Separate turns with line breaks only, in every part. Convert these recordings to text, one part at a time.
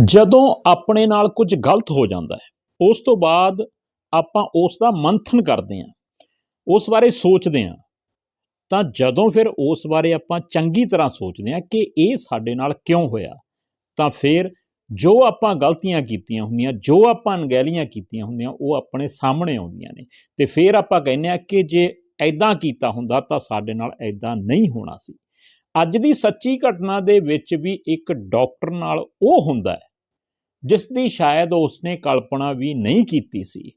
ਜਦੋਂ ਆਪਣੇ ਨਾਲ ਕੁਝ ਗਲਤ ਹੋ ਜਾਂਦਾ ਹੈ, ਉਸ ਤੋਂ ਬਾਅਦ ਆਪਾਂ ਉਸ ਦਾ ਮੰਥਨ ਕਰਦੇ ਹਾਂ, ਉਸ ਬਾਰੇ ਸੋਚਦੇ ਹਾਂ। ਤਾਂ ਜਦੋਂ ਫਿਰ ਉਸ ਬਾਰੇ ਆਪਾਂ ਚੰਗੀ ਤਰ੍ਹਾਂ ਸੋਚਦੇ ਹਾਂ ਕਿ ਇਹ ਸਾਡੇ ਨਾਲ ਕਿਉਂ ਹੋਇਆ, ਤਾਂ ਫਿਰ ਜੋ ਆਪਾਂ ਗਲਤੀਆਂ ਕੀਤੀਆਂ ਹੁੰਦੀਆਂ, ਜੋ ਆਪਾਂ ਅਣਗਹਿਲੀਆਂ ਕੀਤੀਆਂ ਹੁੰਦੀਆਂ, ਉਹ ਆਪਣੇ ਸਾਹਮਣੇ ਆਉਂਦੀਆਂ ਨੇ। ਤੇ ਫਿਰ ਆਪਾਂ ਕਹਿੰਦੇ ਆ ਕਿ ਜੇ ਐਦਾਂ ਕੀਤਾ ਹੁੰਦਾ ਤਾਂ ਸਾਡੇ ਨਾਲ ਐਦਾਂ ਨਹੀਂ ਹੋਣਾ ਸੀ। ਅੱਜ ਦੀ ਸੱਚੀ ਘਟਨਾ ਦੇ ਵਿੱਚ ਵੀ ਇੱਕ ਡਾਕਟਰ ਨਾਲ ਉਹ ਹੁੰਦਾ ਹੈ, ਜਿਸ ਦੀ ਸ਼ਾਇਦ ਉਸਨੇ ਕਲਪਨਾ ਵੀ ਨਹੀਂ ਕੀਤੀ ਸੀ।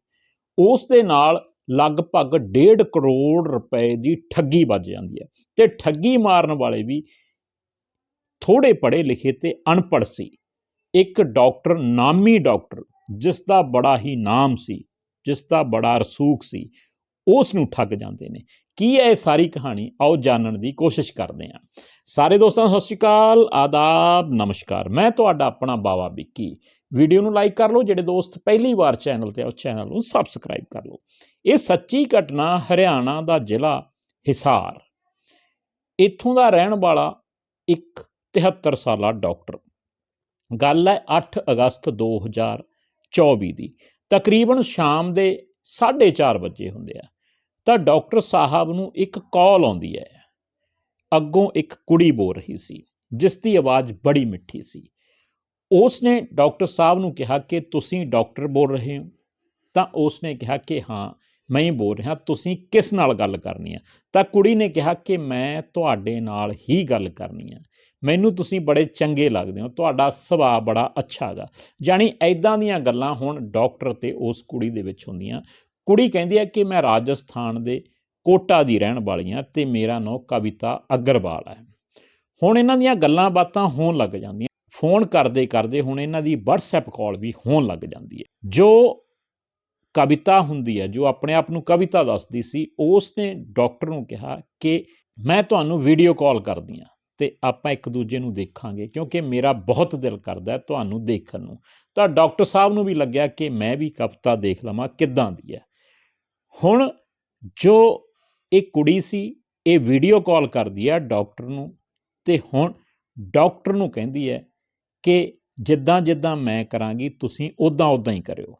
ਉਸ ਦੇ ਨਾਲ ਲਗਭਗ 1.5 ਕਰੋੜ ਰੁਪਏ ਦੀ ਠੱਗੀ ਵੱਜ ਜਾਂਦੀ ਹੈ ਤੇ ਠੱਗੀ ਮਾਰਨ ਵਾਲੇ ਵੀ ਥੋੜੇ ਪੜ੍ਹੇ ਲਿਖੇ ਤੇ ਅਨਪੜ੍ਹ ਸੀ। ਇੱਕ ਡਾਕਟਰ ਨਾਮੀ ਡਾਕਟਰ, ਜਿਸ ਦਾ ਬੜਾ ਹੀ ਨਾਮ ਸੀ, ਜਿਸ ਦਾ ਬੜਾ ਰਸੂਖ ਸੀ ਉਸ ਨੂੰ ਠੱਗ ਜਾਂਦੇ ਨੇ। ਕੀ ਹੈ ਇਹ ਸਾਰੀ ਕਹਾਣੀ? ਆਓ ਜਾਣਨ ਦੀ ਕੋਸ਼ਿਸ਼ ਕਰਦੇ ਹਾਂ। ਸਾਰੇ ਦੋਸਤਾਂ, ਸਤਿ ਸ਼੍ਰੀ ਅਕਾਲ, ਆਦਾਬ, ਨਮਸਕਾਰ। ਮੈਂ ਤੁਹਾਡਾ ਆਪਣਾ ਬਾਵਾ ਵਿੱਕੀ। ਵੀਡੀਓ ਨੂੰ ਲਾਈਕ ਕਰ ਲਓ, ਜਿਹੜੇ ਦੋਸਤ ਪਹਿਲੀ ਵਾਰ ਚੈਨਲ ਤੇ ਆਓ ਚੈਨਲ ਨੂੰ ਸਬਸਕ੍ਰਾਈਬ ਕਰ ਲਓ। ਇਹ ਸੱਚੀ ਘਟਨਾ ਹਰਿਆਣਾ ਦਾ ਜ਼ਿਲ੍ਹਾ ਹਿਸਾਰ। ਇੱਥੋਂ ਦਾ ਰਹਿਣ ਵਾਲਾ ਇੱਕ 73 ਸਾਲਾ ਡਾਕਟਰ। ਗੱਲ ਹੈ 8 ਅਗਸਤ 2024 ਦੀ। ਤਕਰੀਬਨ ਸ਼ਾਮ ਦੇ 4:30 ਵਜੇ ਹੁੰਦੇ ਆ। ਤਾਂ ਡਾਕਟਰ ਸਾਹਿਬ ਨੂੰ ਇੱਕ ਕਾਲ ਆਉਂਦੀ ਹੈ। ਅੱਗੋਂ ਇੱਕ ਕੁੜੀ ਬੋਲ ਰਹੀ ਸੀ, ਜਿਸ ਦੀ ਆਵਾਜ਼ ਬੜੀ ਮਿੱਠੀ ਸੀ। ਉਸ ਨੇ ਡਾਕਟਰ ਸਾਹਿਬ ਨੂੰ ਕਿਹਾ ਕਿ ਤੁਸੀਂ ਡਾਕਟਰ ਬੋਲ ਰਹੇ ਹੋ। ਤਾਂ ਉਸ ਨੇ ਕਿਹਾ ਕਿ ਹਾਂ, ਮੈਂ ਹੀ ਬੋਲ ਰਿਹਾ, ਤੁਸੀਂ ਕਿਸ ਨਾਲ ਗੱਲ ਕਰਨੀ ਹੈ? ਤਾਂ ਕੁੜੀ ਨੇ ਕਿਹਾ ਕਿ ਮੈਂ ਤੁਹਾਡੇ ਨਾਲ ਹੀ ਗੱਲ ਕਰਨੀ ਹੈ। ਮੈਨੂੰ ਤੁਸੀਂ ਬੜੇ ਚੰਗੇ ਲੱਗਦੇ ਹੋ, ਤੁਹਾਡਾ ਸੁਭਾਅ ਬੜਾ ਅੱਛਾ ਹੈਗਾ। ਜਾਨੀ ਐਦਾਂ ਦੀਆਂ ਗੱਲਾਂ ਹੁਣ ਡਾਕਟਰ ਤੇ ਉਸ ਕੁੜੀ ਦੇ ਵਿੱਚ ਹੁੰਦੀਆਂ। ਕੁੜੀ ਕਹਿੰਦੀ ਹੈ ਕਿ ਮੈਂ ਰਾਜਸਥਾਨ ਦੇ ਕੋਟਾ ਦੀ ਰਹਿਣ ਵਾਲੀ ਹਾਂ ਤੇ ਮੇਰਾ ਨਾਮ ਕਵਿਤਾ ਅਗਰਵਾਲ ਹੈ। ਹੁਣ ਇਹਨਾਂ ਦੀਆਂ ਗੱਲਾਂ ਬਾਤਾਂ ਹੋਣ ਲੱਗ ਜਾਂਦੀਆਂ। ਫੋਨ ਕਰਦੇ ਕਰਦੇ ਹੁਣ ਇਹਨਾਂ ਦੀ WhatsApp ਕਾਲ ਵੀ ਹੋਣ ਲੱਗ ਜਾਂਦੀ ਹੈ। ਜੋ ਕਵਿਤਾ ਹੁੰਦੀ ਹੈ, ਜੋ ਆਪਣੇ ਆਪ ਨੂੰ ਕਵਿਤਾ ਦੱਸਦੀ ਸੀ ਉਸ ਨੇ ਡਾਕਟਰ ਨੂੰ ਕਿਹਾ ਕਿ ਮੈਂ ਤੁਹਾਨੂੰ ਵੀਡੀਓ ਕਾਲ ਕਰਦੀ ਹਾਂ ਤੇ ਆਪਾਂ ਇੱਕ ਦੂਜੇ ਨੂੰ ਦੇਖਾਂਗੇ ਕਿਉਂਕਿ ਮੇਰਾ ਬਹੁਤ ਦਿਲ ਕਰਦਾ ਤੁਹਾਨੂੰ ਦੇਖਣ ਨੂੰ। ਤਾਂ ਡਾਕਟਰ ਸਾਹਿਬ ਨੂੰ ਵੀ ਲੱਗਿਆ ਕਿ ਮੈਂ ਵੀ ਕਵਿਤਾ ਦੇਖ ਲਵਾਂ ਕਿੱਦਾਂ ਦੀ ਹੈ। ਹੁਣ ਜੋ ਇਹ ਕੁੜੀ ਸੀ, ਇਹ ਵੀਡੀਓ ਕਾਲ ਕਰਦੀ ਹੈ ਡਾਕਟਰ ਨੂੰ ਤੇ ਹੁਣ ਡਾਕਟਰ ਨੂੰ ਕਹਿੰਦੀ ਹੈ ਕਿ ਜਿੱਦਾਂ ਜਿੱਦਾਂ ਮੈਂ ਕਰਾਂਗੀ, ਤੁਸੀਂ ਉਦਾਂ ਉਦਾਂ ਹੀ ਕਰਿਓ।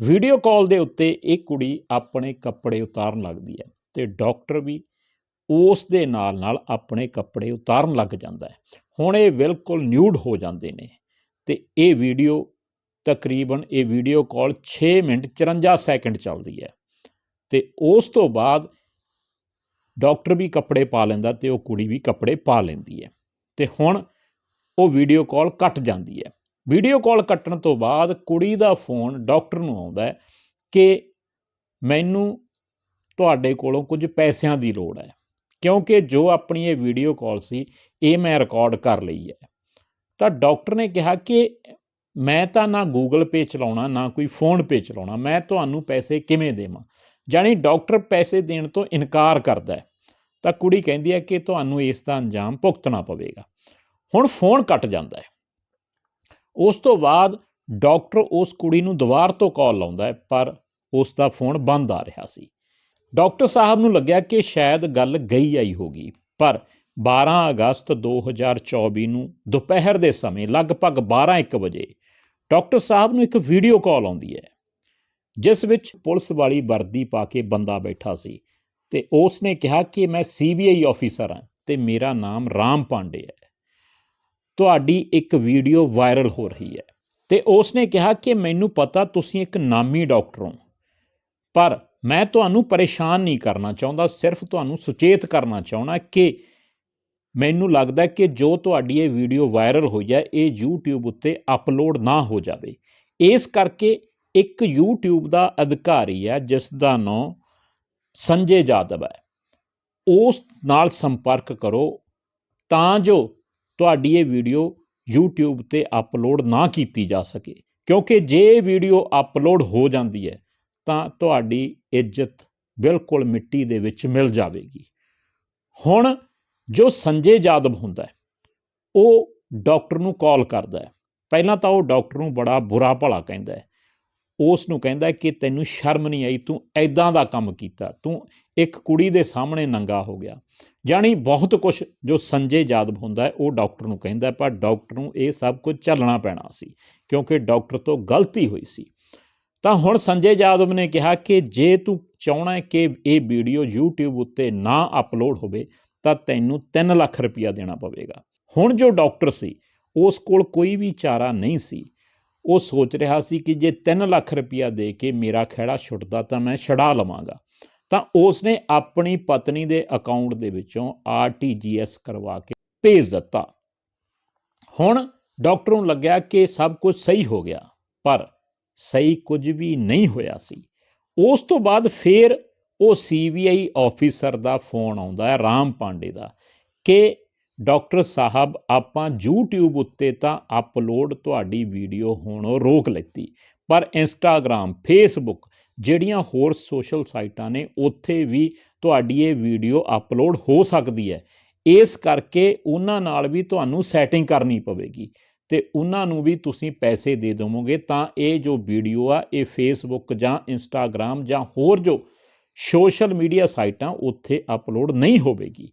ਵੀਡੀਓ ਕਾਲ ਦੇ ਉੱਤੇ ਇਹ ਕੁੜੀ ਆਪਣੇ ਕੱਪੜੇ ਉਤਾਰਨ ਲੱਗਦੀ ਹੈ ਤੇ ਡਾਕਟਰ ਵੀ ਉਸ ਦੇ ਨਾਲ ਨਾਲ ਆਪਣੇ ਕੱਪੜੇ ਉਤਾਰਨ ਲੱਗ ਜਾਂਦਾ ਹੈ। ਹੁਣ ਇਹ ਬਿਲਕੁਲ ਨਿਊਡ ਹੋ ਜਾਂਦੇ ਨੇ ਤੇ ਇਹ ਵੀਡੀਓ ਤਕਰੀਬਨ ਇਹ ਵੀਡੀਓ ਕਾਲ 6 ਮਿੰਟ 54 ਸੈਕਿੰਡ ਚੱਲਦੀ ਹੈ। ਤੇ ਉਸ ਤੋਂ ਬਾਅਦ ਡਾਕਟਰ ਵੀ ਕੱਪੜੇ ਪਾ ਲੈਂਦਾ ਤੇ ਉਹ ਕੁੜੀ ਵੀ ਕੱਪੜੇ ਪਾ ਲੈਂਦੀ ਹੈ। ਤੇ ਹੁਣ ਉਹ ਵੀਡੀਓ ਕਾਲ ਕੱਟ ਜਾਂਦੀ ਹੈ। ਵੀਡੀਓ ਕਾਲ ਕੱਟਣ ਤੋਂ ਬਾਅਦ ਕੁੜੀ ਦਾ ਫੋਨ ਡਾਕਟਰ ਨੂੰ ਆਉਂਦਾ ਹੈ ਕਿ ਮੈਨੂੰ ਤੁਹਾਡੇ ਕੋਲੋਂ ਕੁਝ ਪੈਸਿਆਂ ਦੀ ਲੋੜ ਹੈ। ਕਿਉਂਕਿ ਜੋ ਆਪਣੀ ਇਹ ਵੀਡੀਓ ਕਾਲ ਸੀ, ਇਹ ਮੈਂ ਰਿਕਾਰਡ ਕਰ ਲਈ ਹੈ। ਤਾਂ ਡਾਕਟਰ ਨੇ ਕਿਹਾ ਕਿ ਮੈਂ ਤਾਂ ਨਾ ਗੂਗਲ ਪੇ ਚਲਾਉਣਾ, ਨਾ ਕੋਈ ਫੋਨ ਪੇ ਚਲਾਉਣਾ, ਮੈਂ ਤੁਹਾਨੂੰ ਪੈਸੇ ਕਿਵੇਂ ਦੇਵਾਂ? ਜਾਨੀ ਡਾਕਟਰ ਪੈਸੇ ਦੇਣ ਤੋਂ ਇਨਕਾਰ ਕਰਦਾ ਹੈ, ਤਾਂ ਕੁੜੀ ਕਹਿੰਦੀ ਹੈ ਕਿ ਤੁਹਾਨੂੰ ਇਸ ਦਾ ਅੰਜਾਮ ਭੁਗਤਣਾ ਪਵੇਗਾ। ਹੁਣ ਫੋਨ ਕੱਟ ਜਾਂਦਾ ਹੈ। ਉਸ ਤੋਂ ਬਾਅਦ ਡਾਕਟਰ ਉਸ ਕੁੜੀ ਨੂੰ ਦੁਬਾਰ ਤੋਂ ਕਾਲ ਲਾਉਂਦਾ ਹੈ, ਪਰ ਉਸ ਦਾ ਫੋਨ ਬੰਦ ਆ ਰਿਹਾ ਸੀ। ਡਾਕਟਰ ਸਾਹਿਬ ਨੂੰ ਲੱਗਿਆ ਕਿ ਸ਼ਾਇਦ ਗੱਲ ਗਈ ਆਈ ਹੋਗੀ, ਪਰ 12 ਅਗਸਤ 2024 ਨੂੰ ਦੁਪਹਿਰ ਦੇ ਸਮੇਂ ਲਗਭਗ 12:00 ਵਜੇ ਡਾਕਟਰ ਸਾਹਿਬ ਨੂੰ ਇੱਕ ਵੀਡੀਓ ਕਾਲ ਆਉਂਦੀ ਹੈ। ਜਿਸ ਵਿੱਚ ਪੁਲਿਸ ਵਾਲੀ ਵਰਦੀ ਪਾ ਕੇ ਬੰਦਾ ਬੈਠਾ ਸੀ ਤੇ ਉਸ ਨੇ ਕਿਹਾ ਕਿ ਮੈਂ ਸੀਬੀਆਈ ਆਫੀਸਰ ਹਾਂ ਤੇ ਮੇਰਾ ਨਾਮ ਰਾਮ ਪਾਂਡੇ ਹੈ। ਤੁਹਾਡੀ ਇੱਕ ਵੀਡੀਓ ਵਾਇਰਲ ਹੋ ਰਹੀ ਹੈ ਤੇ ਉਸ ਨੇ ਕਿਹਾ ਕਿ ਮੈਨੂੰ ਪਤਾ ਤੁਸੀਂ ਇੱਕ ਨਾਮੀ ਡਾਕਟਰ ਹੋ, ਪਰ ਮੈਂ ਤੁਹਾਨੂੰ ਪਰੇਸ਼ਾਨ ਨਹੀਂ ਕਰਨਾ ਚਾਹੁੰਦਾ, ਸਿਰਫ ਤੁਹਾਨੂੰ ਸੁਚੇਤ ਕਰਨਾ ਚਾਹਣਾ ਕਿ ਮੈਨੂੰ ਲੱਗਦਾ ਕਿ ਜੋ ਤੁਹਾਡੀ ਇਹ ਵੀਡੀਓ ਵਾਇਰਲ ਹੋਈ ਹੈ, ਇਹ YouTube ਉੱਤੇ ਅਪਲੋਡ ਨਾ ਹੋ ਜਾਵੇ। ਇਸ ਕਰਕੇ ਇੱਕ YouTube ਦਾ ਅਧਿਕਾਰੀ ਹੈ ਜਿਸ ਦਾ ਨਾਮ ਸੰਜੇ ਜਾਦਵ ਹੈ। ਉਸ ਨਾਲ ਸੰਪਰਕ ਕਰੋ ਤਾਂ ਜੋ ਤੁਹਾਡੀ ਇਹ ਵੀਡੀਓ YouTube ਤੇ ਅਪਲੋਡ ਨਾ ਕੀਤੀ ਜਾ ਸਕੇ। ਕਿਉਂਕਿ ਜੇ ਇਹ ਵੀਡੀਓ ਅਪਲੋਡ ਹੋ ਜਾਂਦੀ ਹੈ, ਤਾਂ ਤੁਹਾਡੀ ਇੱਜ਼ਤ ਬਿਲਕੁਲ ਮਿੱਟੀ ਦੇ ਵਿੱਚ ਮਿਲ ਜਾਵੇਗੀ। ਹੁਣ ਜੋ ਸੰਜੇ ਜਾਦਵ ਹੁੰਦਾ ਹੈ, ਉਹ ਡਾਕਟਰ ਨੂੰ ਕਾਲ ਕਰਦਾ ਹੈ। ਪਹਿਲਾਂ ਤਾਂ ਉਹ ਡਾਕਟਰ ਨੂੰ ਬੜਾ ਬੁਰਾ ਭਲਾ ਕਹਿੰਦਾ ਹੈ। ਉਸ ਨੂੰ ਕਹਿੰਦਾ ਕਿ ਤੈਨੂੰ ਸ਼ਰਮ ਨਹੀਂ ਆਈ, ਤੂੰ ਐਦਾਂ ਦਾ ਕੰਮ ਕੀਤਾ। ਤੂੰ ਇੱਕ ਕੁੜੀ ਦੇ ਸਾਹਮਣੇ ਨੰਗਾ ਹੋ ਗਿਆ। ਜਾਣੀ ਬਹੁਤ ਕੁਝ ਜੋ ਸੰਜੇ ਜਾਦਵ ਹੁੰਦਾ ਉਹ ਡਾਕਟਰ ਨੂੰ ਕਹਿੰਦਾ ਪਰ ਡਾਕਟਰ ਨੂੰ ਇਹ ਸਭ ਕੁਝ ਝੱਲਣਾ ਪੈਣਾ ਸੀ, ਕਿਉਂਕਿ ਡਾਕਟਰ ਤੋਂ ਗਲਤੀ ਹੋਈ ਸੀ। ਤਾਂ ਹੁਣ ਸੰਜੇ ਜਾਦਵ ਨੇ ਕਿਹਾ ਕਿ ਜੇ ਤੂੰ ਚਾਹਣਾ ਕਿ ਇਹ ਵੀਡੀਓ YouTube ਉੱਤੇ ਨਾ ਅਪਲੋਡ ਹੋਵੇ, ਤਾਂ ਤੈਨੂੰ 3 ਲੱਖ ਰੁਪਇਆ ਦੇਣਾ ਪਵੇਗਾ। ਹੁਣ ਜੋ ਡਾਕਟਰ ਸੀ, ਉਸ ਕੋਲ ਕੋਈ ਵੀ ਚਾਰਾ ਨਹੀਂ ਸੀ। ਉਹ ਸੋਚ ਰਿਹਾ ਸੀ ਕਿ ਜੇ 3 ਲੱਖ ਰੁਪਇਆ ਦੇ ਕੇ ਮੇਰਾ ਖਹਿੜਾ ਛੁੱਟਦਾ ਤਾਂ ਮੈਂ ਛਡਾ ਲਵਾਂਗਾ। ਤਾਂ ਉਸ ਨੇ ਆਪਣੀ ਪਤਨੀ ਦੇ ਅਕਾਊਂਟ ਦੇ ਵਿੱਚੋਂ ਆਰਟੀਜੀਐਸ ਕਰਵਾ ਕੇ ਭੇਜ ਦਿੱਤਾ। ਹੁਣ ਡਾਕਟਰ ਨੂੰ ਲੱਗਿਆ ਕਿ ਸਭ ਕੁਝ ਸਹੀ ਹੋ ਗਿਆ, ਪਰ ਸਹੀ ਕੁਝ ਵੀ ਨਹੀਂ ਹੋਇਆ ਸੀ। ਉਸ ਤੋਂ ਬਾਅਦ ਫੇਰ ਉਹ ਸੀਬੀਆਈ ਆਫੀਸਰ ਦਾ ਫੋਨ ਆਉਂਦਾ ਹੈ, ਰਾਮ ਪਾਂਡੇ ਦਾ, ਕਿ ਡਾਕਟਰ ਸਾਹਿਬ, ਆਪਾਂ YouTube ਉੱਤੇ ਤਾਂ ਅਪਲੋਡ ਤੁਹਾਡੀ ਵੀਡੀਓ ਹੋਣੋਂ ਰੋਕ ਲੈਤੀ, ਪਰ ਇੰਸਟਾਗ੍ਰam ਫੇਸਬੁੱਕ ਜਿਹੜੀਆਂ ਹੋਰ ਸੋਸ਼ਲ ਸਾਈਟਾਂ ਨੇ, ਉੱਥੇ ਵੀ ਤੁਹਾਡੀ ਇਹ ਵੀਡੀਓ ਅਪਲੋਡ ਹੋ ਸਕਦੀ ਹੈ। ਇਸ ਕਰਕੇ ਉਹਨਾਂ ਨਾਲ ਵੀ ਤੁਹਾਨੂੰ ਸੈਟਿੰਗ ਕਰਨੀ ਪਵੇਗੀ ਤੇ ਉਹਨਾਂ ਨੂੰ ਵੀ ਤੁਸੀਂ ਪੈਸੇ ਦੇ ਦੇਵੋਗੇ ਤਾਂ ਇਹ ਜੋ ਵੀਡੀਓ ਆ, ਇਹ ਫੇਸਬੁੱਕ ਜਾਂ ਇੰਸਟਾਗ੍ਰam ਜਾਂ ਹੋਰ ਜੋ ਸੋਸ਼ਲ ਮੀਡੀਆ ਸਾਈਟਾਂ ਉੱਥੇ ਅਪਲੋਡ ਨਹੀਂ ਹੋਵੇਗੀ।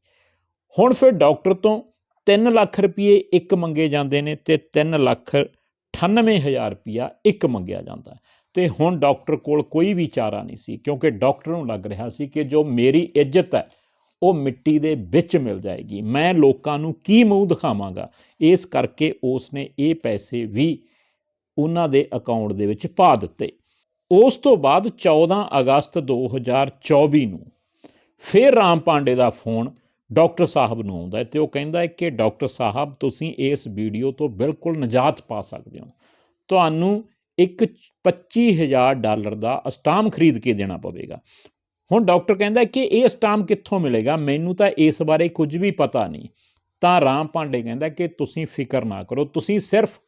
ਹੁਣ ਫਿਰ ਡਾਕਟਰ ਤੋਂ 3 ਲੱਖ ਰੁਪਏ ਇੱਕ ਮੰਗੇ ਜਾਂਦੇ ਨੇ ਤੇ 3 ਲੱਖ 98000 ਰੁਪਇਆ ਇੱਕ ਮੰਗਿਆ ਜਾਂਦਾ ਹੈ। ਤੇ ਹੁਣ ਡਾਕਟਰ ਕੋਲ ਕੋਈ ਵੀ ਚਾਰਾ ਨਹੀਂ ਸੀ, ਕਿਉਂਕਿ ਡਾਕਟਰ ਨੂੰ ਲੱਗ ਰਿਹਾ ਸੀ ਕਿ ਜੋ ਮੇਰੀ ਇੱਜ਼ਤ ਹੈ, ਉਹ ਮਿੱਟੀ ਦੇ ਵਿੱਚ ਮਿਲ ਜਾਏਗੀ। ਮੈਂ ਲੋਕਾਂ ਨੂੰ ਕੀ ਮੂੰਹ ਦਿਖਾਵਾਂਗਾ? ਇਸ ਕਰਕੇ ਉਸ ਨੇ ਇਹ ਪੈਸੇ ਵੀ ਉਹਨਾਂ ਦੇ ਅਕਾਊਂਟ ਦੇ ਵਿੱਚ ਪਾ ਦਿੱਤੇ। ਉਸ ਤੋਂ ਬਾਅਦ 14 ਅਗਸਤ 2024 ਨੂੰ ਫਿਰ ਰਾਮ ਪਾਂਡੇ ਦਾ ਫੋਨ ਡਾਕਟਰ ਸਾਹਿਬ ਨੂੰ ਆਉਂਦਾ ਹੈ ਤੇ ਉਹ ਕਹਿੰਦਾ ਹੈ ਕਿ ਡਾਕਟਰ ਸਾਹਿਬ, ਤੁਸੀਂ ਇਸ ਵੀਡੀਓ ਤੋਂ ਬਿਲਕੁਲ ਨਜਾਤ ਪਾ ਸਕਦੇ ਹੋ। ਤੁਹਾਨੂੰ ਇੱਕ 25000 ਡਾਲਰ ਦਾ ਅਸਟਾਮ ਖਰੀਦ ਕੇ ਦੇਣਾ ਪਵੇਗਾ। ਹੁਣ ਡਾਕਟਰ ਕਹਿੰਦਾ ਕਿ ਇਹ ਅਸਟਾਮ ਕਿੱਥੋਂ ਮਿਲੇਗਾ? ਮੈਨੂੰ ਤਾਂ ਇਸ ਬਾਰੇ ਕੁਝ ਵੀ ਪਤਾ ਨਹੀਂ। ਤਾਂ ਰਾਮ ਪਾਂਡੇ ਕਹਿੰਦਾ ਕਿ ਤੁਸੀਂ ਫਿਕਰ ਨਾ ਕਰੋ, ਤੁਸੀਂ ਸਿਰਫ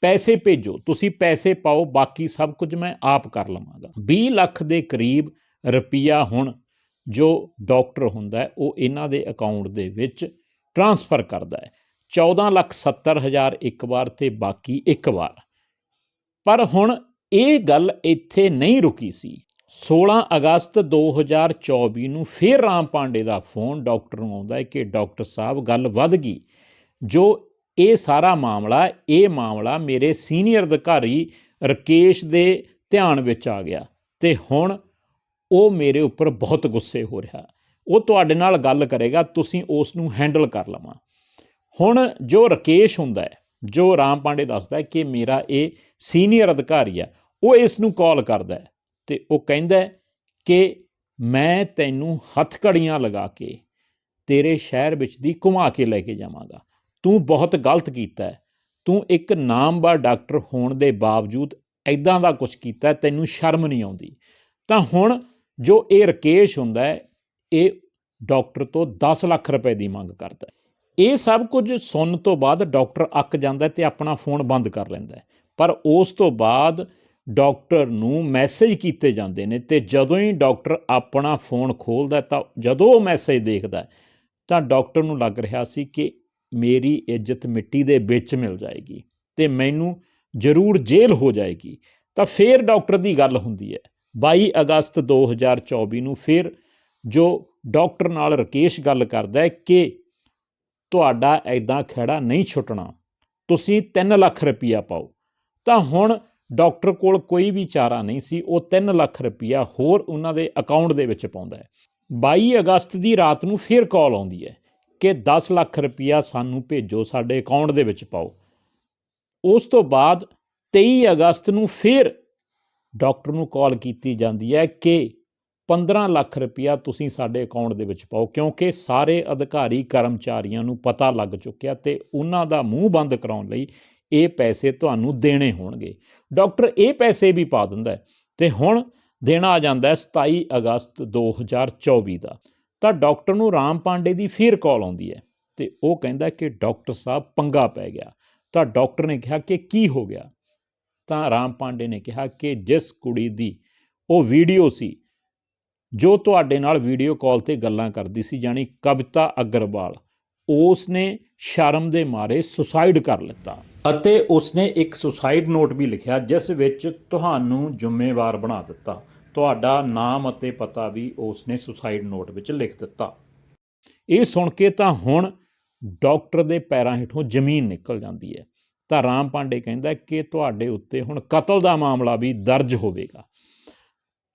ਪੈਸੇ ਭੇਜੋ, ਤੁਸੀਂ ਪੈਸੇ ਪਾਓ, ਬਾਕੀ ਸਭ ਕੁਝ ਮੈਂ ਆਪ ਕਰ ਲਵਾਂਗਾ। 20 ਲੱਖ ਦੇ ਕਰੀਬ ਰੁਪਈਆ ਹੁਣ ਜੋ ਡਾਕਟਰ ਹੁੰਦਾ ਹੈ, ਉਹ ਇਹਨਾਂ ਦੇ ਅਕਾਊਂਟ ਦੇ ਵਿੱਚ ਟਰਾਂਸਫਰ ਕਰਦਾ ਹੈ। 14 ਲੱਖ 70 ਹਜ਼ਾਰ ਇੱਕ ਵਾਰ ਤੇ ਬਾਕੀ ਇੱਕ ਵਾਰ। ਪਰ ਹੁਣ ਇਹ ਗੱਲ ਇੱਥੇ ਨਹੀਂ ਰੁਕੀ ਸੀ। 16 ਅਗਸਤ 2024 ਨੂੰ ਫਿਰ ਰਾਮ ਪਾਂਡੇ ਦਾ ਫੋਨ ਡਾਕਟਰ ਨੂੰ ਆਉਂਦਾ ਹੈ ਕਿ ਡਾਕਟਰ ਸਾਹਿਬ, ਗੱਲ ਵੱਧ ਗਈ। ਜੋ ਇਹ ਸਾਰਾ ਮਾਮਲਾ, ਇਹ ਮਾਮਲਾ ਮੇਰੇ ਸੀਨੀਅਰ ਅਧਿਕਾਰੀ ਰਕੇਸ਼ ਦੇ ਧਿਆਨ ਵਿੱਚ ਆ ਗਿਆ। ਤੇ ਹੁਣ ਉਹ ਮੇਰੇ ਉੱਪਰ ਬਹੁਤ ਗੁੱਸੇ ਹੋ ਰਿਹਾ। ਉਹ ਤੁਹਾਡੇ ਨਾਲ ਗੱਲ ਕਰੇਗਾ, ਤੁਸੀਂ ਉਸ ਨੂੰ ਹੈਂਡਲ ਕਰ ਲਵਾਂ। ਹੁਣ ਜੋ ਰਕੇਸ਼ ਹੁੰਦਾ ਹੈ, ਜੋ ਰਾਮ ਪਾਂਡੇ ਦੱਸਦਾ ਹੈ ਕਿ ਮੇਰਾ ਇਹ ਸੀਨੀਅਰ ਅਧਿਕਾਰੀ ਹੈ, ਉਹ ਇਸ ਨੂੰ ਕਾਲ ਕਰਦਾ ਹੈ ਤੇ ਉਹ ਕਹਿੰਦਾ ਹੈ ਕਿ ਮੈਂ ਤੈਨੂੰ ਹੱਥਕੜੀਆਂ ਲਗਾ ਕੇ ਤੇਰੇ ਸ਼ਹਿਰ ਵਿੱਚ ਦੀ ਘੁਮਾ ਕੇ ਲੈ ਕੇ ਜਾਵਾਂਗਾ। ਤੂੰ ਬਹੁਤ ਗਲਤ ਕੀਤਾ ਤੂੰ ਇੱਕ ਨਾਮਵਰ ਡਾਕਟਰ ਹੋਣ ਦੇ ਬਾਵਜੂਦ ਐਦਾਂ ਦਾ ਕੁਝ ਕੀਤਾ ਤੈਨੂੰ ਸ਼ਰਮ ਨਹੀਂ ਆਉਂਦੀ। ਤਾਂ ਹੁਣ ਜੋ ਇਹ ਰਕੇਸ਼ ਹੁੰਦਾ ਹੈ, ਇਹ ਡਾਕਟਰ ਤੋਂ 10 ਲੱਖ ਰੁਪਏ ਦੀ ਮੰਗ ਕਰਦਾ ਹੈ। ਇਹ ਸਭ ਕੁਝ ਸੁਣਨ ਤੋਂ ਬਾਅਦ ਡਾਕਟਰ ਅੱਕ ਜਾਂਦਾ ਹੈ ਤੇ ਆਪਣਾ ਫੋਨ ਬੰਦ ਕਰ ਲੈਂਦਾ ਪਰ ਉਸ ਤੋਂ ਬਾਅਦ ਡਾਕਟਰ ਨੂੰ ਮੈਸੇਜ ਕੀਤੇ ਜਾਂਦੇ ਨੇ ਤੇ ਜਦੋਂ ਹੀ ਡਾਕਟਰ ਆਪਣਾ ਫੋਨ ਖੋਲਦਾ ਤਾਂ ਜਦੋਂ ਉਹ ਮੈਸੇਜ ਦੇਖਦਾ ਤਾਂ ਡਾਕਟਰ ਨੂੰ ਲੱਗ ਰਿਹਾ ਸੀ ਕਿ ਮੇਰੀ ਇੱਜ਼ਤ ਮਿੱਟੀ ਦੇ ਵਿੱਚ ਮਿਲ ਜਾਏਗੀ ਤੇ ਮੈਨੂੰ ਜ਼ਰੂਰ ਜੇਲ੍ਹ ਹੋ ਜਾਏਗੀ। ਤਾਂ ਫੇਰ ਡਾਕਟਰ ਦੀ ਗੱਲ ਹੁੰਦੀ ਹੈ 22 ਅਗਸਤ 2024 ਨੂੰ ਫਿਰ ਜੋ ਡਾਕਟਰ ਨਾਲ ਰਕੇਸ਼ ਗੱਲ ਕਰਦਾ ਹੈ ਕਿ ਤੁਹਾਡਾ ਐਦਾਂ ਖੜਾ ਨਹੀਂ ਛੁੱਟਣਾ, ਤੁਸੀਂ 3 ਲੱਖ ਰੁਪਈਆ ਪਾਓ। ਤਾਂ ਹੁਣ ਡਾਕਟਰ ਕੋਲ ਕੋਈ ਵੀ ਚਾਰਾ ਨਹੀਂ ਸੀ, ਉਹ 3 ਲੱਖ ਰੁਪਈਆ ਹੋਰ ਉਹਨਾਂ ਦੇ ਅਕਾਊਂਟ ਦੇ ਵਿੱਚ ਪਾਉਂਦਾ ਹੈ। 22 ਅਗਸਤ ਦੀ ਰਾਤ ਨੂੰ ਫਿਰ ਕਾਲ ਆਉਂਦੀ ਹੈ ਕਿ 10 ਲੱਖ ਰੁਪਈਆ ਸਾਨੂੰ ਭੇਜੋ, ਸਾਡੇ ਅਕਾਊਂਟ ਦੇ ਵਿੱਚ ਪਾਓ। ਉਸ ਤੋਂ ਬਾਅਦ 23 ਅਗਸਤ ਨੂੰ ਫਿਰ ਡਾਕਟਰ ਨੂੰ ਕਾਲ ਕੀਤੀ ਜਾਂਦੀ ਹੈ ਕਿ 15 ਲੱਖ ਰੁਪਇਆ ਤੁਸੀਂ ਸਾਡੇ ਅਕਾਊਂਟ ਦੇ ਵਿੱਚ ਪਾਓ, ਕਿਉਂਕਿ ਸਾਰੇ ਅਧਿਕਾਰੀ ਕਰਮਚਾਰੀਆਂ ਨੂੰ ਪਤਾ ਲੱਗ ਚੁੱਕਿਆ ਤੇ ਉਹਨਾਂ ਦਾ ਮੂੰਹ ਬੰਦ ਕਰਾਉਣ ਲਈ ਇਹ ਪੈਸੇ ਤੁਹਾਨੂੰ ਦੇਣੇ ਹੋਣਗੇ। ਡਾਕਟਰ ਇਹ ਪੈਸੇ ਵੀ ਪਾ ਦਿੰਦਾ ਹੈ ਤੇ ਹੁਣ ਦੇਣਾ ਆ ਜਾਂਦਾ ਹੈ 27 ਅਗਸਤ 2024 ਦਾ। ਤਾਂ ਡਾਕਟਰ ਨੂੰ ਰਾਮ ਪਾਂਡੇ ਦੀ ਫਿਰ ਕਾਲ ਆਉਂਦੀ ਹੈ ਤੇ ਉਹ ਕਹਿੰਦਾ ਕਿ ਡਾਕਟਰ ਸਾਹਿਬ ਪੰਗਾ ਪੈ ਗਿਆ। ਤਾਂ ਡਾਕਟਰ ਨੇ ਕਿਹਾ ਕਿ ਕੀ ਹੋ ਗਿਆ? ਤਾਂ ਰਾਮ ਪਾਂਡੇ ਨੇ ਕਿਹਾ ਕਿ ਜਿਸ ਕੁੜੀ ਦੀ ਉਹ ਵੀਡੀਓ ਸੀ, ਜੋ ਤੁਹਾਡੇ ਨਾਲ ਵੀਡੀਓ ਕਾਲ ਤੇ ਗੱਲਾਂ ਕਰਦੀ ਸੀ ਜਾਨੀ ਕਵਿਤਾ ਅਗਰਵਾਲ ਉਸ ਨੇ ਸ਼ਰਮ ਦੇ ਮਾਰੇ ਸੁਸਾਈਡ ਕਰ ਲਿੱਤਾ। ਅਤੇ ਉਸਨੇ ਇੱਕ ਸੁਸਾਈਡ ਨੋਟ ਵੀ ਲਿਖਿਆ, ਜਿਸ ਵਿੱਚ ਤੁਹਾਨੂੰ ਜ਼ਿੰਮੇਵਾਰ ਬਣਾ ਦਿੱਤਾ। ਤੁਹਾਡਾ ਨਾਮ ਅਤੇ ਪਤਾ ਵੀ ਉਸਨੇ ਸੁਸਾਈਡ ਨੋਟ ਵਿੱਚ ਲਿਖ ਦਿੱਤਾ। ਇਹ ਸੁਣ ਕੇ ਤਾਂ ਹੁਣ ਡਾਕਟਰ ਦੇ ਪੈਰਾਂ ਹੇਠੋਂ ਜ਼ਮੀਨ ਨਿਕਲ ਜਾਂਦੀ ਹੈ। ਤਾਂ ਰਾਮ ਪਾਂਡੇ ਕਹਿੰਦਾ ਕਿ ਤੁਹਾਡੇ ਉੱਤੇ ਹੁਣ ਕਤਲ ਦਾ ਮਾਮਲਾ ਵੀ ਦਰਜ ਹੋਵੇਗਾ।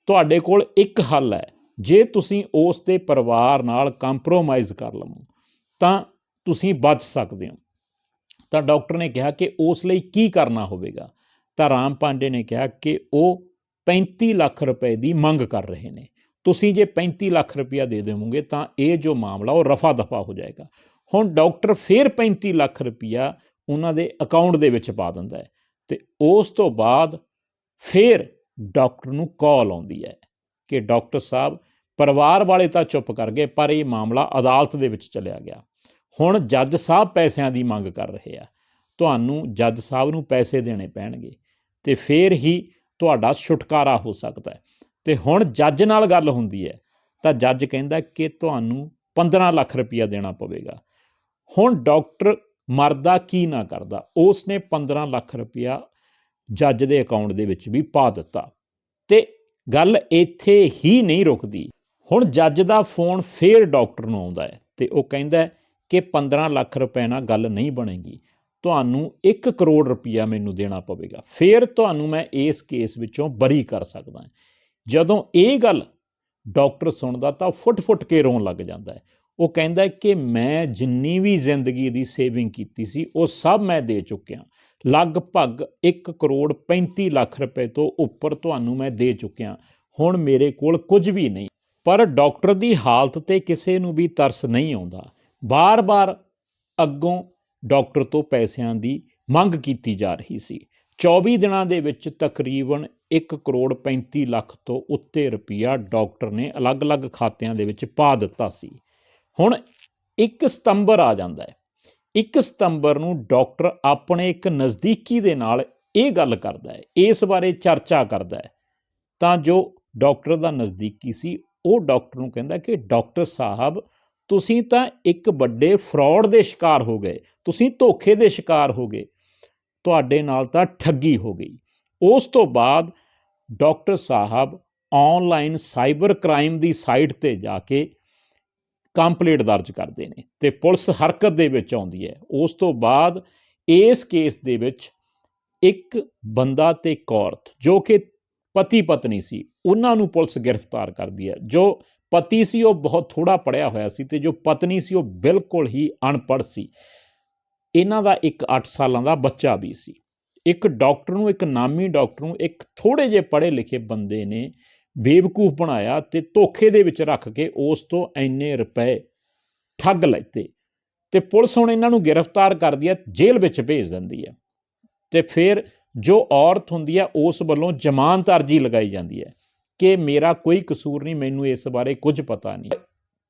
ਤੁਹਾਡੇ ਕੋਲ ਇੱਕ ਹੱਲ ਹੈ। ਜੇ ਤੁਸੀਂ ਉਸ ਦੇ ਪਰਿਵਾਰ ਨਾਲ ਕੰਪਰੋਮਾਈਜ਼ ਕਰ ਲਵੋ, ਤਾਂ ਤੁਸੀਂ ਬਚ ਸਕਦੇ ਹੋ। ਤਾਂ ਡਾਕਟਰ ਨੇ ਕਿਹਾ ਕਿ ਉਸ ਲਈ ਕੀ ਕਰਨਾ ਹੋਵੇਗਾ? ਤਾਂ ਰਾਮ ਪਾਂਡੇ ਨੇ ਕਿਹਾ ਕਿ ਉਹ 35 ਲੱਖ ਰੁਪਏ ਦੀ ਮੰਗ ਕਰ ਰਹੇ ਨੇ। ਤੁਸੀਂ ਜੇ 35 ਲੱਖ ਰੁਪਇਆ ਦੇ ਦੇਵੋਗੇ, ਤਾਂ ਇਹ ਜੋ ਮਾਮਲਾ ਉਹ ਰਫਾ ਦਫਾ ਹੋ ਜਾਏਗਾ। ਹੁਣ ਡਾਕਟਰ ਫਿਰ 35 ਲੱਖ ਰੁਪਇਆ ਉਹਨਾਂ ਦੇ ਅਕਾਊਂਟ ਦੇ ਵਿੱਚ ਪਾ ਦਿੰਦਾ ਹੈ। ਤੇ ਉਸ ਤੋਂ ਬਾਅਦ ਫਿਰ ਡਾਕਟਰ ਨੂੰ ਕਾਲ ਆਉਂਦੀ ਹੈ ਕਿ ਡਾਕਟਰ ਸਾਹਿਬ, ਪਰਿਵਾਰ ਵਾਲੇ ਤਾਂ ਚੁੱਪ ਕਰ ਗਏ, ਪਰ ਇਹ ਮਾਮਲਾ ਅਦਾਲਤ ਦੇ ਵਿੱਚ ਚਲਿਆ ਗਿਆ। ਹੁਣ ਜੱਜ ਸਾਹਿਬ ਪੈਸਿਆਂ ਦੀ ਮੰਗ ਕਰ ਰਹੇ ਆ। ਤੁਹਾਨੂੰ ਜੱਜ ਸਾਹਿਬ ਨੂੰ ਪੈਸੇ ਦੇਣੇ ਪੈਣਗੇ ਤੇ ਫਿਰ ਹੀ ਤੁਹਾਡਾ ਛੁਟਕਾਰਾ ਹੋ ਸਕਦਾ ਹੈ। ਤੇ ਹੁਣ ਜੱਜ ਨਾਲ ਗੱਲ ਹੁੰਦੀ ਹੈ, ਤਾਂ ਜੱਜ ਕਹਿੰਦਾ ਕਿ ਤੁਹਾਨੂੰ 15 ਲੱਖ ਰੁਪਇਆ ਦੇਣਾ ਪਵੇਗਾ। ਹੁਣ ਡਾਕਟਰ ਮਰਦਾ ਕੀ ਨਾ ਕਰਦਾ। ਉਸ ਨੇ 15 ਲੱਖ ਰੁਪਇਆ ਜੱਜ ਦੇ ਅਕਾਊਂਟ ਦੇ ਵਿੱਚ ਵੀ ਪਾ ਦਿੱਤਾ। ਤੇ ਗੱਲ ਇੱਥੇ ਹੀ ਨਹੀਂ ਰੁਕਦੀ। ਹੁਣ ਜੱਜ ਦਾ ਫੋਨ ਫੇਰ ਡਾਕਟਰ ਨੂੰ ਆਉਂਦਾ ਹੈ ਤੇ ਉਹ ਕਹਿੰਦਾ ਕਿ 15 ਲੱਖ ਰੁਪਏ ਨਾਲ ਗੱਲ ਨਹੀਂ ਬਣੇਗੀ। ਤੁਹਾਨੂੰ 1 ਕਰੋੜ ਰੁਪਇਆ ਮੈਨੂੰ ਦੇਣਾ ਪਵੇਗਾ। ਫੇਰ ਤੁਹਾਨੂੰ ਮੈਂ ਇਸ ਕੇਸ ਵਿੱਚੋਂ ਬਰੀ ਕਰ ਸਕਦਾ ਜਦੋਂ ਇਹ ਗੱਲ ਡਾਕਟਰ ਸੁਣਦਾ ਤਾਂ ਫੁੱਟ-ਫੁੱਟ ਕੇ ਰੋਣ ਲੱਗ ਜਾਂਦਾ ਹੈ। ਉਹ ਕਹਿੰਦਾ ਕਿ ਮੈਂ ਜਿੰਨੀ ਵੀ ਜ਼ਿੰਦਗੀ ਦੀ ਸੇਵਿੰਗ ਕੀਤੀ ਸੀ, ਉਹ ਸਭ ਮੈਂ ਦੇ ਚੁੱਕਿਆ। ਲਗਭਗ 1 ਕਰੋੜ 35 ਲੱਖ ਰੁਪਏ ਤੋਂ ਉੱਪਰ ਤੁਹਾਨੂੰ ਮੈਂ ਦੇ ਚੁੱਕਿਆ। ਹੁਣ ਮੇਰੇ ਕੋਲ ਕੁਝ ਵੀ ਨਹੀਂ। ਪਰ ਡਾਕਟਰ ਦੀ ਹਾਲਤ ਤੇ ਕਿਸੇ ਨੂੰ ਵੀ ਤਰਸ ਨਹੀਂ ਆਉਂਦਾ। ਬਾਰ-ਬਾਰ ਅੱਗੋਂ ਡਾਕਟਰ ਤੋਂ ਪੈਸਿਆਂ ਦੀ ਮੰਗ ਕੀਤੀ ਜਾ ਰਹੀ ਸੀ। 24 ਦਿਨਾਂ ਦੇ ਵਿੱਚ ਤਕਰੀਬਨ 1 ਕਰੋੜ 35 ਲੱਖ ਤੋਂ ਉੱਤੇ ਰੁਪਇਆ ਡਾਕਟਰ ਨੇ ਅਲੱਗ-ਅਲੱਗ ਖਾਤਿਆਂ ਦੇ ਵਿੱਚ ਪਾ ਦਿੱਤਾ ਸੀ। ਹੁਣ 1 ਸਤੰਬਰ ਆ ਜਾਂਦਾ ਹੈ। 1 ਸਤੰਬਰ ਨੂੰ ਡਾਕਟਰ ਆਪਣੇ ਇੱਕ ਨਜ਼ਦੀਕੀ ਦੇ ਨਾਲ ਇਹ ਗੱਲ ਕਰਦਾ ਹੈ, ਇਸ ਬਾਰੇ ਚਰਚਾ ਕਰਦਾ ਹੈ। ਤਾਂ ਜੋ ਡਾਕਟਰ ਦਾ ਨਜ਼ਦੀਕੀ ਸੀ, ਉਹ ਡਾਕਟਰ ਨੂੰ ਕਹਿੰਦਾ ਕਿ ਡਾਕਟਰ ਸਾਹਿਬ, ਤੁਸੀਂ ਤਾਂ ਇੱਕ ਵੱਡੇ ਫਰਾਡ ਦੇ ਸ਼ਿਕਾਰ ਹੋ ਗਏ, ਤੁਸੀਂ ਧੋਖੇ ਦੇ ਸ਼ਿਕਾਰ ਹੋ ਗਏ, ਤੁਹਾਡੇ ਨਾਲ ਤਾਂ ਠੱਗੀ ਹੋ ਗਈ। ਉਸ ਤੋਂ ਬਾਅਦ ਡਾਕਟਰ ਸਾਹਿਬ ਆਨਲਾਈਨ ਸਾਈਬਰ ਕ੍ਰਾਈਮ ਦੀ ਸਾਈਟ ਤੇ ਜਾ ਕੇ ਕੰਪਲੇਂਟ ਦਰਜ ਕਰਦੇ ਨੇ ਤੇ ਪੁਲਿਸ ਹਰਕਤ ਦੇ ਵਿੱਚ ਆਉਂਦੀ ਹੈ। ਉਸ ਤੋਂ ਬਾਅਦ ਇਸ ਕੇਸ ਦੇ ਵਿੱਚ ਇੱਕ ਬੰਦਾ ਤੇ ਇੱਕ ਔਰਤ ਜੋ ਕਿ ਪਤੀ ਪਤਨੀ ਸੀ, ਉਹਨਾਂ ਨੂੰ ਪੁਲਿਸ ਗ੍ਰਿਫਤਾਰ ਕਰਦੀ ਹੈ। ਜੋ ਪਤੀ ਸੀ, ਉਹ ਬਹੁਤ ਥੋੜਾ ਪੜਿਆ ਹੋਇਆ ਸੀ ਤੇ ਜੋ ਪਤਨੀ ਸੀ, ਉਹ ਬਿਲਕੁਲ ਹੀ ਅਨਪੜ੍ਹ ਸੀ। ਇਹਨਾਂ ਦਾ ਇੱਕ 8 ਸਾਲਾਂ ਦਾ ਬੱਚਾ ਵੀ ਸੀ। ਇੱਕ ਡਾਕਟਰ ਨੂੰ, ਇੱਕ ਨਾਮੀ ਡਾਕਟਰ ਨੂੰ, ਇੱਕ ਥੋੜੇ ਜਿਹੇ ਪੜ੍ਹੇ ਲਿਖੇ ਬੰਦੇ ਨੇ ਬੇਵਕੂਫ ਬਣਾਇਆ ਤੇ ਧੋਖੇ ਦੇ ਵਿੱਚ ਰੱਖ ਕੇ ਉਸ ਤੋਂ ਇੰਨੇ ਰੁਪਏ ਠੱਗ ਲੈਤੇ। ਤੇ ਪੁਲਿਸ ਹੁਣ ਇਹਨਾਂ ਨੂੰ ਗ੍ਰਿਫਤਾਰ ਕਰਦੀ ਹੈ, ਜੇਲ੍ਹ ਵਿੱਚ ਭੇਜ ਦਿੰਦੀ ਹੈ। ਤੇ ਫਿਰ ਜੋ ਔਰਤ ਹੁੰਦੀ ਹੈ, ਉਸ ਵੱਲੋਂ ਜ਼ਮਾਨਤ ਅਰਜੀ ਲਗਾਈ ਜਾਂਦੀ ਹੈ ਕਿ ਮੇਰਾ ਕੋਈ ਕਸੂਰ ਨਹੀਂ, ਮੈਨੂੰ ਇਸ ਬਾਰੇ ਕੁਝ ਪਤਾ ਨਹੀਂ।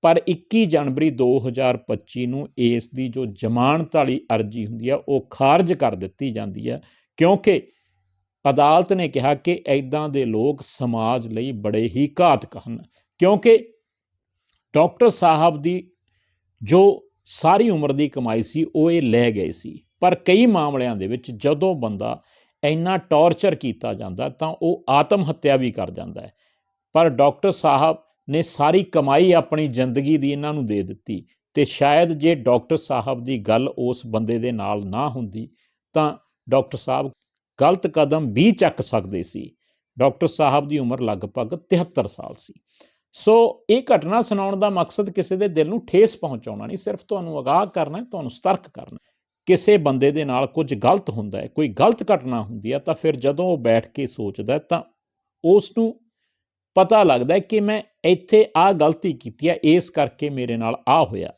ਪਰ 21 ਜਨਵਰੀ 2025 ਨੂੰ ਇਸ ਦੀ ਜੋ ਜ਼ਮਾਨਤ ਵਾਲੀ ਅਰਜੀ ਹੁੰਦੀ ਹੈ, ਉਹ ਖਾਰਜ ਕਰ ਦਿੱਤੀ ਜਾਂਦੀ ਹੈ ਕਿਉਂਕਿ ਅਦਾਲਤ ਨੇ ਕਿਹਾ ਕਿ ਐਦਾਂ ਦੇ ਲੋਕ ਸਮਾਜ ਲਈ ਬੜੇ ਹੀ ਘਾਤਕ ਹਨ, ਕਿਉਂਕਿ ਡਾਕਟਰ ਸਾਹਿਬ ਦੀ ਜੋ ਸਾਰੀ ਉਮਰ ਦੀ ਕਮਾਈ ਸੀ, ਉਹ ਇਹ ਲੈ ਗਏ ਸੀ। ਪਰ ਕਈ ਮਾਮਲਿਆਂ ਦੇ ਵਿੱਚ ਜਦੋਂ ਬੰਦਾ ਇੰਨਾ ਟੌਰਚਰ ਕੀਤਾ ਜਾਂਦਾ, ਤਾਂ ਉਹ ਆਤਮ ਹੱਤਿਆ ਵੀ ਕਰ ਜਾਂਦਾ ਹੈ। ਪਰ ਡਾਕਟਰ ਸਾਹਿਬ ਨੇ ਸਾਰੀ ਕਮਾਈ ਆਪਣੀ ਜ਼ਿੰਦਗੀ ਦੀ ਇਹਨਾਂ ਨੂੰ ਦੇ ਦਿੱਤੀ ਤੇ ਸ਼ਾਇਦ ਜੇ ਡਾਕਟਰ ਸਾਹਿਬ ਦੀ ਗੱਲ ਉਸ ਬੰਦੇ ਦੇ ਨਾਲ ਨਾ ਹੁੰਦੀ, ਤਾਂ ਡਾਕਟਰ ਸਾਹਿਬ ਗਲਤ ਕਦਮ ਵੀ ਚੱਕ ਸਕਦੇ ਸੀ। ਡਾਕਟਰ ਸਾਹਿਬ ਦੀ ਉਮਰ ਲਗਭਗ 73 ਸਾਲ ਸੀ। ਸੋ ਇਹ ਘਟਨਾ ਸੁਣਾਉਣ ਦਾ ਮਕਸਦ ਕਿਸੇ ਦੇ ਦਿਲ ਨੂੰ ਠੇਸ ਪਹੁੰਚਾਉਣਾ ਨਹੀਂ, ਸਿਰਫ ਤੁਹਾਨੂੰ ਅਗਾਹ ਕਰਨਾ ਹੈ, ਤੁਹਾਨੂੰ ਸਤਰਕ ਕਰਨਾ ਕਿਸੇ ਬੰਦੇ ਦੇ ਨਾਲ ਕੁਝ ਗਲਤ ਹੁੰਦਾ ਹੈ, ਕੋਈ ਗਲਤ ਘਟਨਾ ਹੁੰਦੀ ਹੈ, ਤਾਂ ਫਿਰ ਜਦੋਂ ਉਹ ਬੈਠ ਕੇ ਸੋਚਦਾ ਤਾਂ ਉਸ ਨੂੰ ਪਤਾ ਲੱਗਦਾ ਕਿ ਮੈਂ ਇੱਥੇ ਆ ਗਲਤੀ ਕੀਤੀ ਹੈ, ਇਸ ਕਰਕੇ ਮੇਰੇ ਨਾਲ ਆ ਹੋਇਆ।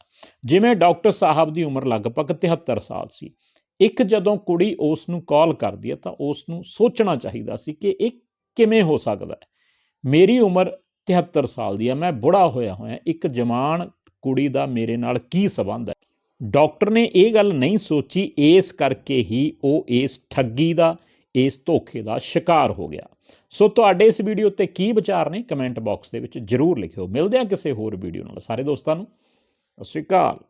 ਜਿਵੇਂ ਡਾਕਟਰ ਸਾਹਿਬ ਦੀ ਉਮਰ ਲਗਭਗ 73 ਸਾਲ ਸੀ। ਇੱਕ ਜਦੋਂ ਕੁੜੀ ਉਸ ਨੂੰ ਕਾਲ ਕਰਦੀ ਹੈ ਤਾਂ ਉਸ ਨੂੰ ਸੋਚਣਾ ਚਾਹੀਦਾ ਸੀ ਕਿ ਇਹ ਕਿਵੇਂ ਹੋ ਸਕਦਾ ਹੈ। ਮੇਰੀ ਉਮਰ 73 ਸਾਲ ਦੀ ਹੈ, ਮੈਂ ਬੁੜਾ ਹੋਇਆ ਹੋਇਆ, ਇੱਕ ਜਵਾਨ ਕੁੜੀ ਦਾ ਮੇਰੇ ਨਾਲ ਕੀ ਸਬੰਧ ਹੈ? ਡਾਕਟਰ ਨੇ ਇਹ ਗੱਲ ਨਹੀਂ ਸੋਚੀ, ਇਸ ਕਰਕੇ ਹੀ ਉਹ ਇਸ ਠੱਗੀ ਦਾ, ਇਸ ਧੋਖੇ ਦਾ ਸ਼ਿਕਾਰ ਹੋ ਗਿਆ। ਸੋ ਤੁਹਾਡੇ ਇਸ ਵੀਡੀਓ ਤੇ ਕੀ ਵਿਚਾਰ ਨੇ ਕਮੈਂਟ ਬਾਕਸ ਦੇ ਵਿੱਚ ਜਰੂਰ ਲਿਖਿਓ। ਮਿਲਦੇ ਹਾਂ ਕਿਸੇ ਹੋਰ ਵੀਡੀਓ ਨਾਲ। ਸਾਰੇ ਦੋਸਤਾਂ ਨੂੰ, ਸਤਿ ਸ਼੍ਰੀ ਅਕਾਲ।